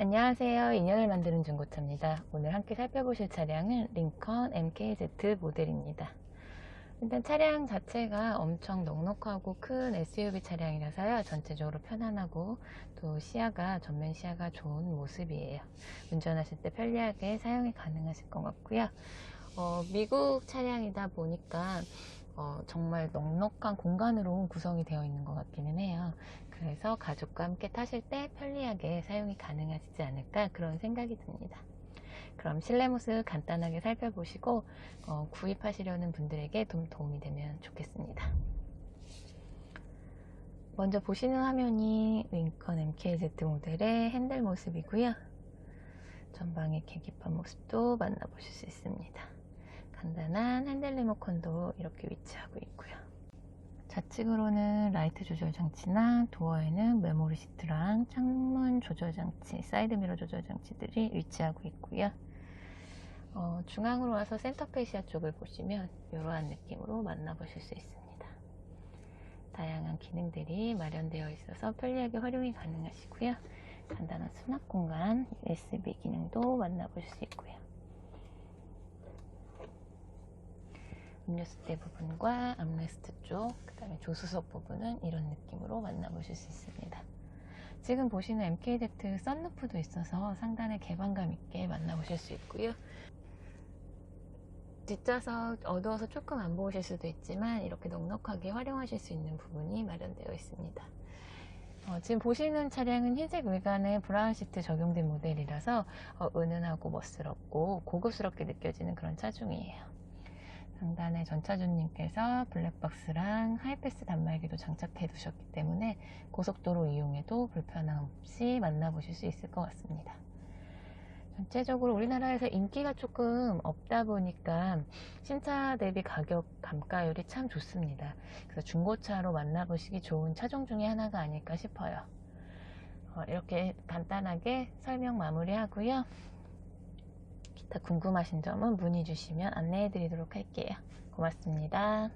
안녕하세요. 인연을 만드는 중고차입니다. 오늘 함께 살펴보실 차량은 링컨 MKZ 모델입니다. 일단 차량 자체가 엄청 넉넉하고 큰 SUV 차량이라서요. 전체적으로 편안하고 또 시야가 전면 시야가 좋은 모습이에요. 운전하실 때 편리하게 사용이 가능하실 것 같고요. 어, 미국 차량이다 보니까 어, 정말 넉넉한 공간으로 구성이 되어 있는 것 같기는 해요. 그래서 가족과 함께 타실 때 편리하게 사용이 가능하시지 않을까 그런 생각이 듭니다. 그럼 실내 모습 간단하게 살펴보시고 어, 구입하시려는 분들에게 좀 도움이 되면 좋겠습니다. 먼저 보시는 화면이 링컨 MKZ 모델의 핸들 모습이고요. 전방의 계기판 모습도 만나보실 수 있습니다. 간단한 핸들 리모컨도 이렇게 위치하고 있고요. 좌측으로는 라이트 조절 장치나 도어에는 메모리 시트랑 창문 조절 장치, 사이드 미러 조절 장치들이 위치하고 있고요. 어, 중앙으로 와서 센터페시아 쪽을 보시면 이러한 느낌으로 만나보실 수 있습니다. 다양한 기능들이 마련되어 있어서 편리하게 활용이 가능하시고요. 간단한 수납 공간, USB 기능도 만나보실 수 있고요. 음료수대 부분과 암레스트 쪽, 그 다음에 조수석 부분은 이런 느낌으로 만나보실 수 있습니다. 지금 보시는 MKZ 썬루프도 있어서 상단에 개방감 있게 만나보실 수 있고요. 뒷좌석 어두워서 조금 안 보이실 수도 있지만 이렇게 넉넉하게 활용하실 수 있는 부분이 마련되어 있습니다. 어, 지금 보시는 차량은 흰색 외관에 브라운 시트 적용된 모델이라서 어, 은은하고 멋스럽고 고급스럽게 느껴지는 그런 차종이에요. 상단에 전차주님께서 블랙박스랑 하이패스 단말기도 장착해 두셨기 때문에 고속도로 이용에도 불편함 없이 만나보실 수 있을 것 같습니다. 전체적으로 우리나라에서 인기가 조금 없다 보니까 신차 대비 가격 감가율이 참 좋습니다. 그래서 중고차로 만나보시기 좋은 차종 중에 하나가 아닐까 싶어요. 어, 이렇게 간단하게 설명 마무리하고요. 기타 궁금하신 점은 문의 주시면 안내해 드리도록 할게요. 고맙습니다.